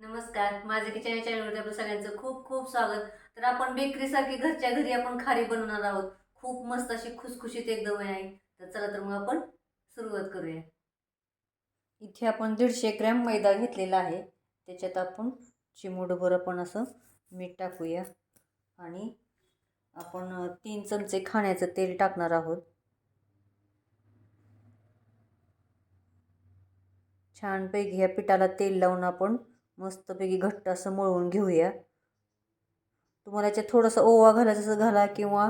नमस्कार. माझं किचन या चॅनलमध्ये आपलं सगळ्यांचं खूप खूप स्वागत. तर आपण बेकरीसारखी घरच्या घरी आपण खारी बनवणार आहोत. खूप मस्त अशी खुसखुशीत एकदम आहे. तर चला तर मग आपण सुरुवात करूया. इथे आपण दीडशे ग्रॅम मैदा घेतलेला आहे. त्याच्यात आपण चिमूटभर आपण असं मीठ टाकूया. आणि आपण तीन चमचे खाण्याचं तेल टाकणार आहोत. छानपैकी ह्या पिठाला तेल लावून आपण मस्तपैकी घट्ट असं मळून घेऊया. तुम्हाला याच्यात थोडंसं ओवा घालायचं असं घाला किंवा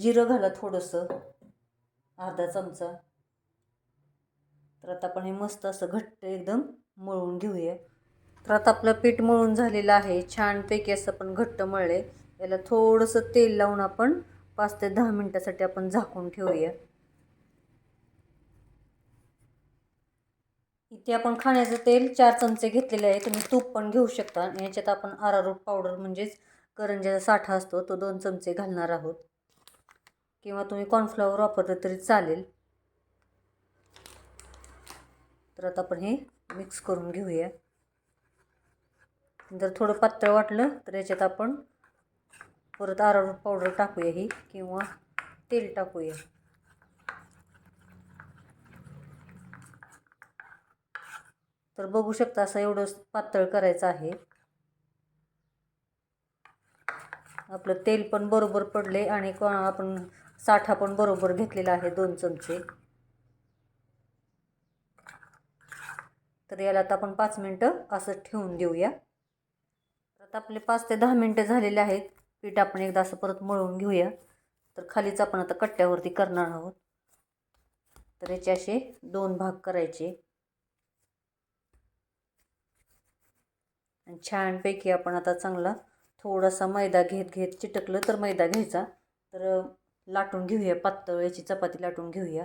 जिरं घाला थोडंसं. अर्धा चमचा. तर आता आपण हे मस्त असं घट्ट एकदम मळून घेऊया. तर आता आपलं पीठ मळून झालेलं आहे. छानपैकी असं आपण घट्ट मळले याला थोडंसं तेल लावून आपण पाच ते दहा मिनटासाठी आपण झाकून ठेवूया. इथे आपण खाण्याचं तेल चार चमचे घेतलेले आहे. तुम्ही तूप पण घेऊ शकता. आणि याच्यात आपण आरारूट पावडर म्हणजेच करंज्याचा साठा असतो तो दोन चमचे घालणार आहोत. किंवा तुम्ही कॉर्नफ्लॉवर वापरलं तरी चालेल. तर आता आपण हे मिक्स करून घेऊया. जर थोडं पातळ वाटलं तर याच्यात आपण परत आरारूट पावडर टाकूया ही. किंवा तेल टाकूया. तर बघू शकता असं एवढं पातळ करायचं आहे. आपलं तेल पण बरोबर पडले आणि आपण साठा पण बरोबर घेतलेला आहे दोन चमचे. तर याला आता आपण पाच मिनटं असं ठेवून देऊया. आता आपले पाच ते दहा मिनटं झालेले आहेत. पीठ आपण एकदा असं परत मळून घेऊया. तर खालीच आपण आता कट्ट्यावरती करणार आहोत. तर याचे असे दोन भाग करायचे. आणि छानपैकी आपण आता चांगला थोडासा मैदा घेत घेत चिटकलं तर मैदा घ्यायचा. तर लाटून घेऊया पातळ याची चपाती लाटून घेऊया.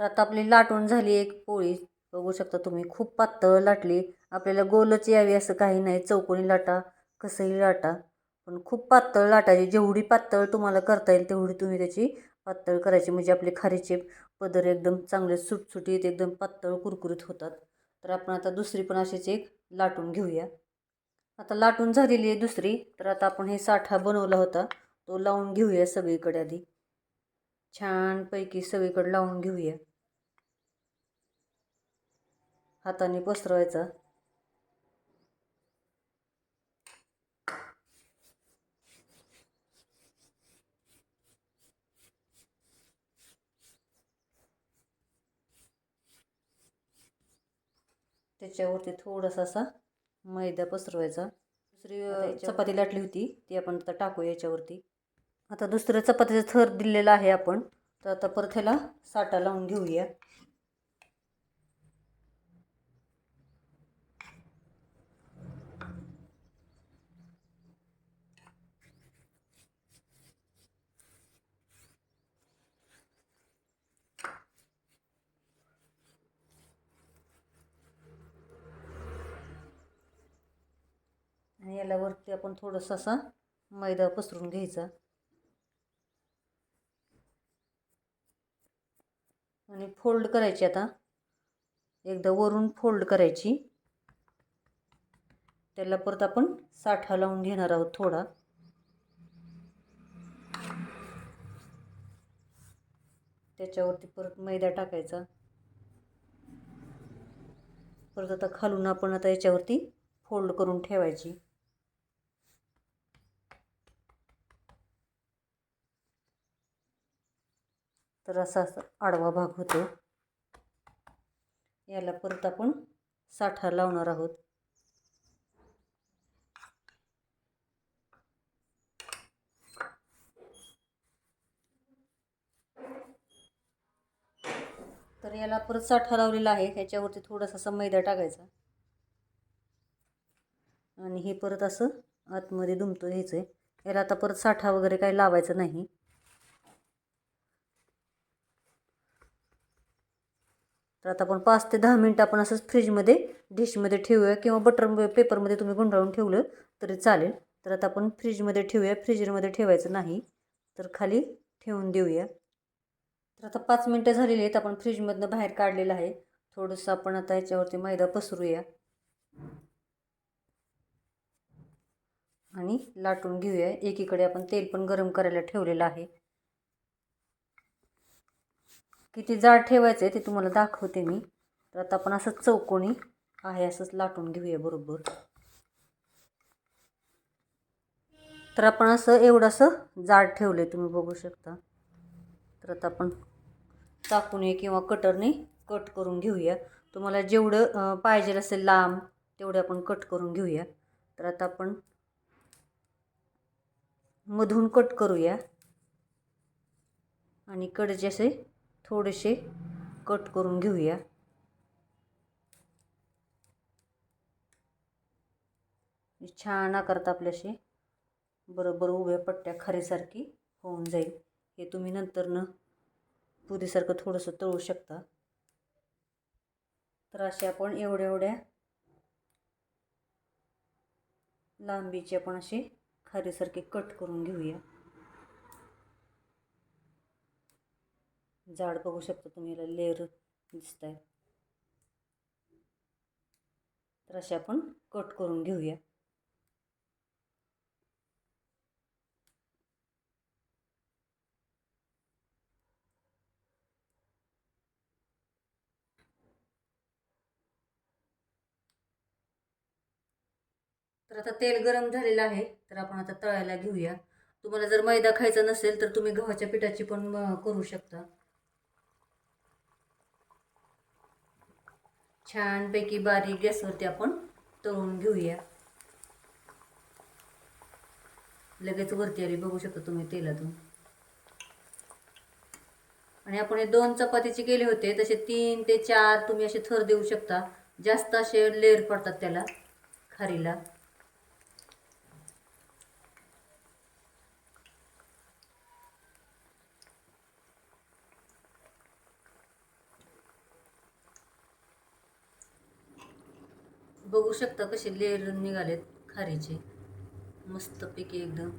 तर आता आपली लाटून झाली एक पोळी. बघू शकता तुम्ही खूप पातळ लाटली. आपल्याला गोलच यावी असं काही नाही. चौकोनी लाटा. कसंही लाटा पण खूप पातळ लाटायची जेवढी पातळ तुम्हाला करता येईल तेवढी तुम्ही त्याची पातळ करायची. म्हणजे आपले खारीचे पदर एकदम चांगले सुटसुटीत एकदम पातळ कुरकुरीत होतात. तर आपण आता दुसरी पण अशीच एक लाटून घेऊया. आता लाटून झालेली आहे दुसरी. तर आता आपण हे साठा बनवला होता तो लावून घेऊया सगळीकडे आधी. छानपैकी सगळीकडे लावून घेऊया. हाताने पसरवायचा. त्याच्यावरती थोडासा असा मैदा पसरवायचा. दुसरी चपाती लाटली होती ती आपण आता टाकू याच्यावरती. आता दुसरं चपातीचं थर दिलेलं आहे आपण तर आता परत ह्याला साठा लावून घेऊया. आणि वरती आपण थोडंसं असा मैदा पसरून घ्यायचा. आणि फोल्ड करायची आता. एकदा वरून फोल्ड करायची. त्याला परत आपण साठा लावून घेणार आहोत थोडा. त्याच्यावरती परत मैदा टाकायचा. परत आता खालून आपण आता याच्यावरती फोल्ड करून ठेवायची. तर असा आडवा भाग होतो. याला परत आपण साठा लावणार आहोत. तर याला परत साठा लावलेला आहे. ह्याच्यावरती थोडासा असा मैदा टाकायचा. आणि हे परत असं आतमध्ये दुमतो घ्यायचं आहे याला आता परत साठा वगैरे काही लावायचं नाही. तर आता आपण पाच ते दहा मिनटं आपण असंच फ्रीजमध्ये डिशमध्ये ठेवूया किंवा बटर पेपरमध्ये तुम्ही गुंडाळून ठेवलं तरी चालेल. तर आता आपण फ्रीजमध्ये ठेवूया फ्रीजरमध्ये ठेवायचं नाही. तर खाली ठेवून देऊया. तर आता पाच मिनटं झालेली आहेत आपण फ्रीजमधनं बाहेर काढलेलं आहे. थोडंसं आपण आता याच्यावरती मैदा पसरूया. आणि लाटून घेऊया. एकीकडे आपण तेल पण गरम करायला ठेवलेलं आहे. किती जाड ठेवायचं आहे ते तुम्हाला दाखवते मी. तर आता आपण असं चौकोनी आहे असंच लाटून घेऊया बरोबर. तर आपण असं एवढंसं जाड ठेवलं आहे तुम्ही बघू शकता. तर आता आपण चाकूने किंवा कटरने कट करून घेऊया. तुम्हाला जेवढं पाहिजे असेल लांब तेवढं आपण कट करून घेऊया. तर आता आपण मधून कट करूया. आणि कडचे असे थोडेसे कट करून घेऊया. छान आकारत आपल्याशी. बरोबर उभ्या पट्ट्या खारीसारखी होऊन जाईल. हे तुम्ही नंतरनं पुरीसारखं थोडंसं तळू शकता. तर असे आपण एवढ्या एवढ्या लांबीचे आपण असे खारीसारखे कट करून घेऊया. जाड बघू शकता तुम्ही याला लेअर दिसत आहे तर असे आपण कट करून घेऊया. तर आता तेल गरम झालेलं आहे तर आपण आता तळायला घेऊया. तुम्हाला जर मैदा खायचा नसेल तर तुम्ही गव्हाच्या पिठाची पण करू शकता. छानपैकी बारीक गॅसवरती आपण तळून घेऊया. लगेच वरती आली बघू शकता तुम्ही तेलातून. आणि आपण हे दोन चपातीचे केले होते तसे तीन ते चार तुम्ही असे थर देऊ शकता. जास्त असे लेअर पडतात त्याला खारीला. बघू शकता कसे लेअर निघालेत खारीचे. मस्तपैकी एकदम.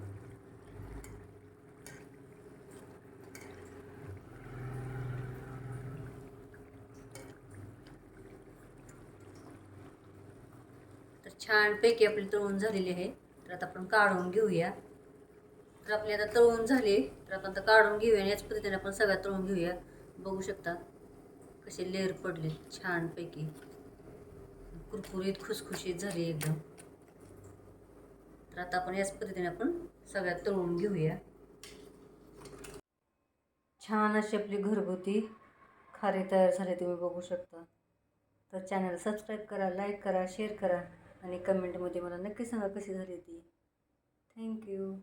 तर छानपैकी आपली तळून झालेली आहे. तर आता आपण काढून घेऊया. तर आपली आता तळून झाली. तर आपण आता काढून घेऊया आणि याच पद्धतीने आपण सगळ्या तळून घेऊया. बघू शकता कसे लेअर पडले छानपैकी कुरकुरीत खुसखुशीत झाली एकदम. तर आता आपण याच पद्धतीने आपण सगळ्यात तळून घेऊया. छान अशी आपली घरगुती खारी तयार झाली तुम्ही बघू शकता. तर चॅनल सबस्क्राईब करा लाईक करा शेअर करा आणि कमेंटमध्ये मला नक्की सांगा कशी झाली ती. थँक्यू